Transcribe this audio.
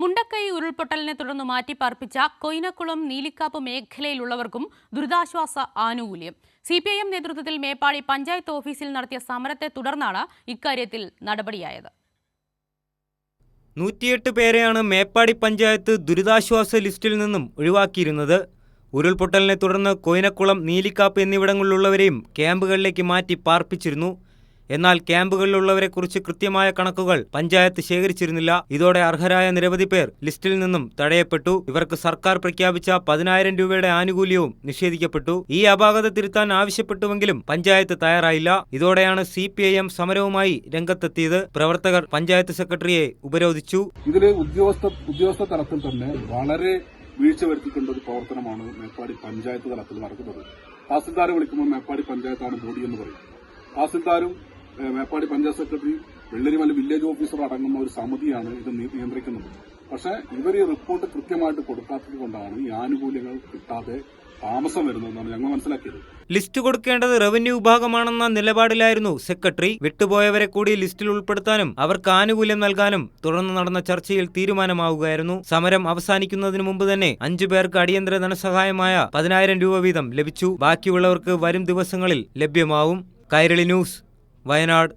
മുണ്ടക്കൈ ഉരുൾപൊട്ടലിനെ തുടർന്ന് മാറ്റിപ്പാർപ്പിച്ച കൊയിനക്കുളം നീലിക്കാപ്പ് മേഖലയിലുള്ളവർക്കും ദുരിതാശ്വാസ ആനുകൂല്യം. സി പി ഐ എം നേതൃത്വത്തിൽ മേപ്പാടി പഞ്ചായത്ത് ഓഫീസിൽ നടത്തിയ സമരത്തെ തുടർന്നാണ് ഇക്കാര്യത്തിൽ നടപടിയായത്. നൂറ്റിയെട്ട് പേരെയാണ് മേപ്പാടി പഞ്ചായത്ത് ദുരിതാശ്വാസ ലിസ്റ്റിൽ നിന്നും ഒഴിവാക്കിയിരുന്നത്. ഉരുൾപൊട്ടലിനെ തുടർന്ന് കൊയിനക്കുളം നീലിക്കാപ്പ് എന്നിവിടങ്ങളിലുള്ളവരെയും ക്യാമ്പുകളിലേക്ക് മാറ്റി പാർപ്പിച്ചിരുന്നു. എന്നാൽ ക്യാമ്പുകളിലുള്ളവരെക്കുറിച്ച് കൃത്യമായ കണക്കുകൾ പഞ്ചായത്ത് ശേഖരിച്ചിരുന്നില്ല. ഇതോടെ അർഹരായ നിരവധി പേർ ലിസ്റ്റിൽ നിന്നും തടയപ്പെട്ടു. ഇവർക്ക് സർക്കാർ പ്രഖ്യാപിച്ച പതിനായിരം രൂപയുടെ ആനുകൂല്യവും നിഷേധിക്കപ്പെട്ടു. ഈ അപാകത തിരുത്താൻ ആവശ്യപ്പെട്ടുവെങ്കിലും പഞ്ചായത്ത് തയ്യാറായില്ല. ഇതോടെയാണ് സി സമരവുമായി രംഗത്തെത്തിയത്. പ്രവർത്തകർ പഞ്ചായത്ത് സെക്രട്ടറിയെ ഉപരോധിച്ചു. ഇതിൽ ഉദ്യോഗസ്ഥ ഉദ്യോഗസ്ഥ തലത്തിൽ തന്നെ വളരെ വീഴ്ച വരുത്തിക്കൊണ്ട ഒരു പ്രവർത്തനമാണ് മേപ്പാടി പഞ്ചായത്ത് തലത്തിൽ നടക്കുന്നത്. തഹസിൽദാരെ വിളിക്കുമ്പോൾ മേപ്പാടി പഞ്ചായത്താണ് ബോഡി എന്ന് പറയും. തഹസിൽദാരും Meppadi panchayat secretary Vellarimala village officer അടങ്ങുന്ന ഒരു സമിതിയാണ് ഇത് നിയന്ത്രിക്കുന്നത്. പക്ഷേ ഇവർ ഈ റിപ്പോർട്ട് കൃത്യമായിട്ട് കൊടുക്കാത്തത് കൊണ്ടാണ് ഈ ആനുകൂല്യങ്ങൾ കിട്ടാതെ താമസം വരുന്നതെന്നാണ് ഞങ്ങൾ മനസ്സിലാക്കിയത്. ലിസ്റ്റ് കൊടുക്കേണ്ടത് റവന്യൂ വിഭാഗമാണെന്ന നിലപാടിലായിരുന്നു സെക്രട്ടറി. വിട്ടുപോയവരെ കൂടി ലിസ്റ്റിൽ ഉൾപ്പെടുത്താനും അവർക്ക് ആനുകൂല്യം നൽകാനും തുടർന്ന് നടന്ന ചർച്ചയിൽ തീരുമാനമാവുകയായിരുന്നു. സമരം അവസാനിക്കുന്നതിന് മുമ്പ് തന്നെ അഞ്ചു പേർക്ക് അടിയന്തര ധനസഹായമായ പതിനായിരം രൂപ വീതം ലഭിച്ചു. ബാക്കിയുള്ളവർക്ക് വരും ദിവസങ്ങളിൽ ലഭ്യമാവും. കൈരളി ന്യൂസ്. വയനാട്